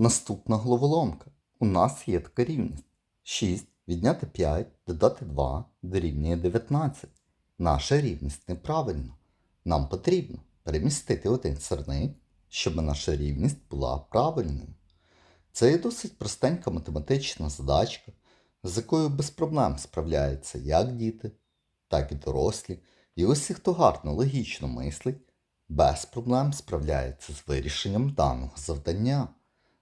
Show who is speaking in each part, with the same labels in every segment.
Speaker 1: Наступна головоломка. У нас є така рівність. 6 відняти 5 додати 2 дорівнює 19. Наша рівність неправильна. Нам потрібно перемістити один сирник, щоб наша рівність була правильною. Це є досить простенька математична задачка, з якою без проблем справляються як діти, так і дорослі. І усі, хто гарно логічно мислить, без проблем справляється з вирішенням даного завдання.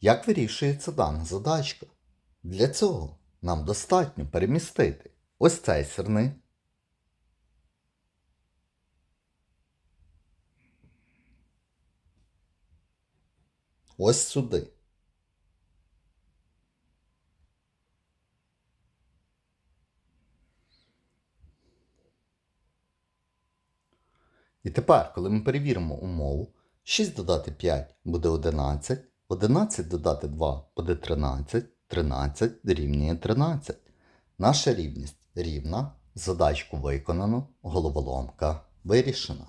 Speaker 1: Як вирішується дана задачка? Для цього нам достатньо перемістити ось цей сирник. Ось сюди. І тепер, коли ми перевіримо умову, 6 додати 5 буде 11, 11 додати 2 буде 13, 13 дорівнює 13. Наша рівність рівна, задачку виконано, головоломка вирішена.